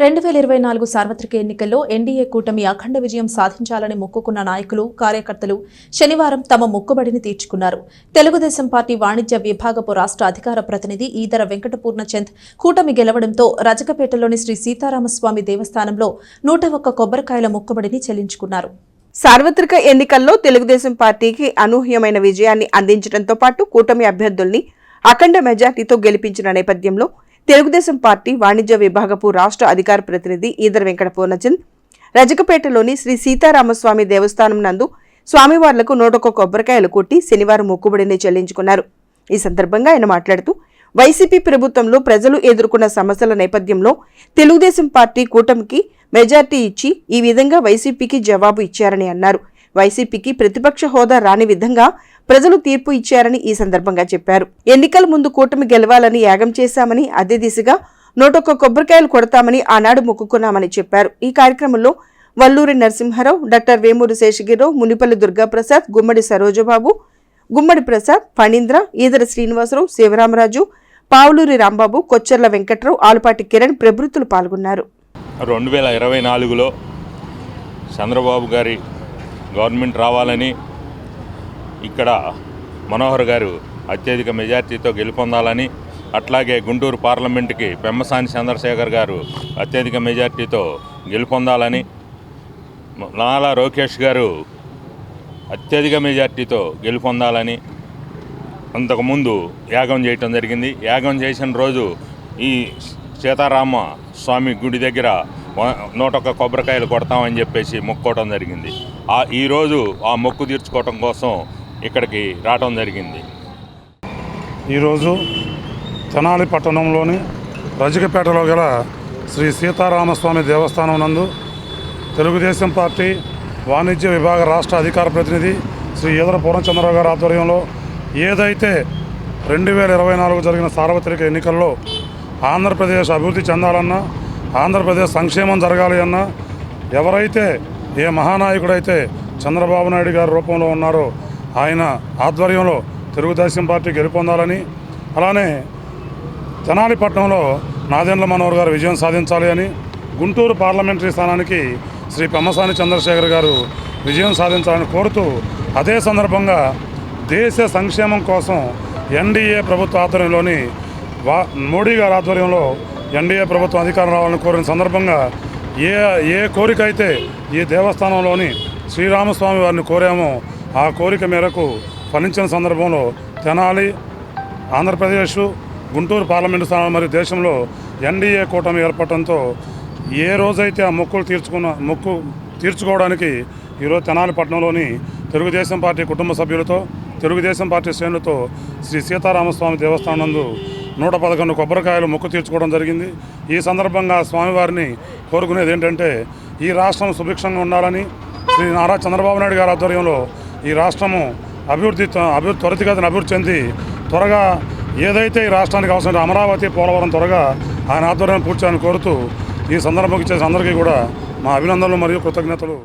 రెండు వేల ఇరవై నాలుగు సార్వత్రిక ఎన్నికల్లో ఎన్డీఏ కూటమి అఖండ విజయం సాధించాలని మొక్కుకున్న నాయకులు కార్యకర్తలు శనివారం తమ మొక్కుబడిని తీర్చుకున్నారు. తెలుగుదేశం పార్టీ వాణిజ్య విభాగపు రాష్ట్ర అధికార ప్రతినిధి ఈదర వెంకటపూర్ణచంద్ కూటమి గెలవడంతో రజకపేటలోని శ్రీ సీతారామస్వామి దేవస్థానంలో నూట ఒక్క కొబ్బరికాయల మొక్కుబడిని చెల్లించుకున్నారు. సార్వత్రిక ఎన్నికల్లో తెలుగుదేశం పార్టీకి అనూహ్యమైన విజయాన్ని అందించడంతో పాటు కూటమి అభ్యర్థుల్ని అఖండ మెజార్టీతో గెలిపించిన నేపథ్యంలో తెలుగుదేశం పార్టీ వాణిజ్య విభాగపు రాష్ట్ర అధికార ప్రతినిధి ఈదర్ వెంకట పూర్ణచంద్ రజకపేటలోని శ్రీ సీతారామస్వామి దేవస్థానం నందు స్వామివార్లకు నూటొక్క కొబ్బరికాయలు కొట్టి శనివారం మొక్కుబడిని చెల్లించుకున్నారు. ఈ సందర్భంగా ఆయన మాట్లాడుతూ వైసీపీ ప్రభుత్వంలో ప్రజలు ఎదుర్కొన్న సమస్యల నేపథ్యంలో తెలుగుదేశం పార్టీ కూటమికి మెజార్టీ ఇచ్చి ఈ విధంగా వైసీపీకి జవాబు ఇచ్చారని అన్నారు. వైసీపీకి ప్రతిపక్ష హోదా రాని విధంగా ప్రజలు తీర్పు ఇచ్చారని ఈ సందర్భంగా చెప్పారు. ఎన్నికల ముందు కూటమి గెలవాలని యాగం చేశామని అదే దిశగా నూటొక్క కొబ్బరికాయలు కొడతామని ఆనాడు మొక్కుకున్నామని చెప్పారు. ఈ కార్యక్రమంలో వల్లూరి నరసింహారావు డాక్టర్ వేమూరి శేషగిరిరావు మునిపల్లి దుర్గాప్రసాద్ గుమ్మడి సరోజబాబు గుమ్మడి ప్రసాద్ ఫణీంద్ర ఈదర శ్రీనివాసరావు శివరామరాజు పావులూరి రాంబాబు కొచ్చర్ల వెంకట్రావు ఆలుపాటి కిరణ్ ప్రభృతులు పాల్గొన్నారు. రెండు వేల ఇరవై నాలుగులో చంద్రబాబు గారి గవర్నమెంట్ రావాలని ఇక్కడ మనోహర్ గారు అత్యధిక మెజార్టీతో గెలుపొందాలని అట్లాగే గుంటూరు పార్లమెంటుకి పెమ్మసాని చంద్రశేఖర్ గారు అత్యధిక మెజార్టీతో గెలుపొందాలని నాలా లోకేష్ గారు అత్యధిక మెజార్టీతో గెలుపొందాలని అంతకుముందు యాగం చేయటం జరిగింది. యాగం చేసిన రోజు ఈ సీతారామ స్వామి గుడి దగ్గర నూట ఒక్క కొబ్బరికాయలు కొడతామని చెప్పేసి మొక్కోవడం జరిగింది. ఆ ఈరోజు ఆ మొక్కు తీర్చుకోవటం కోసం ఇక్కడికి రావడం జరిగింది. ఈరోజు తెనాలి పట్టణంలోని రజకపేటలో గల శ్రీ సీతారామస్వామి దేవస్థానం నందు తెలుగుదేశం పార్టీ వాణిజ్య విభాగ రాష్ట్ర అధికార ప్రతినిధి శ్రీ ఈదర పూర్ణచంద్రరావు గారి ఆధ్వర్యంలో ఏదైతే రెండు వేల ఇరవై నాలుగు జరిగిన సార్వత్రిక ఎన్నికల్లో ఆంధ్రప్రదేశ్ అభివృద్ధి చెందాలన్నా ఆంధ్రప్రదేశ్ సంక్షేమం జరగాలి అన్నా ఎవరైతే ఏ మహానాయకుడైతే చంద్రబాబు నాయుడు గారి రూపంలో ఉన్నారో ఆయన ఆధ్వర్యంలో తెలుగుదేశం పార్టీ గెలుపొందాలని అలానే తెనాలిపట్నంలో నాదెండ్ల మనోహర్ గారు విజయం సాధించాలి అని గుంటూరు పార్లమెంటరీ స్థానానికి శ్రీ పెమ్మసాని చంద్రశేఖర్ గారు విజయం సాధించాలని కోరుతూ అదే సందర్భంగా దేశ సంక్షేమం కోసం ఎన్డీఏ ప్రభుత్వ ఆధ్వర్యంలోని వా మోడీ గారి ఆధ్వర్యంలో ఎన్డీఏ ప్రభుత్వం అధికారం రావాలని కోరిన సందర్భంగా ఏ ఏ కోరిక అయితే ఈ దేవస్థానంలోని శ్రీరామస్వామి వారిని కోరామో ఆ కోరిక మేరకు ఫలించిన సందర్భంలో తెనాలి ఆంధ్రప్రదేశ్ గుంటూరు పార్లమెంటు స్థానం మరియు దేశంలో ఎన్డీఏ కూటమి ఏర్పడటంతో ఏ రోజైతే ఆ మొక్కులు తీర్చుకున్న మొక్కు తీర్చుకోవడానికి ఈరోజు తెనాలి పట్టణంలోని తెలుగుదేశం పార్టీ కుటుంబ సభ్యులతో తెలుగుదేశం పార్టీ శ్రేణులతో శ్రీ సీతారామస్వామి దేవస్థానం నందు నూట పదకొండు కొబ్బరికాయలు మొక్కు తీర్చుకోవడం జరిగింది. ఈ సందర్భంగా స్వామివారిని కోరుకునేది ఏంటంటే ఈ రాష్ట్రం సుభిక్షంగా ఉండాలని శ్రీ నారా చంద్రబాబు నాయుడు గారి ఆధ్వర్యంలో ఈ రాష్ట్రము అభివృద్ధి అభివృద్ధి త్వరితగతిన అభివృద్ధి చెంది త్వరగా ఏదైతే ఈ రాష్ట్రానికి అవసరం అమరావతి పోలవరం త్వరగా ఆయన ఆధ్వర్యాన్ని పూర్తి కోరుతూ ఈ సందర్భంగా ఇచ్చేసి అందరికీ కూడా మా అభినందనలు మరియు కృతజ్ఞతలు.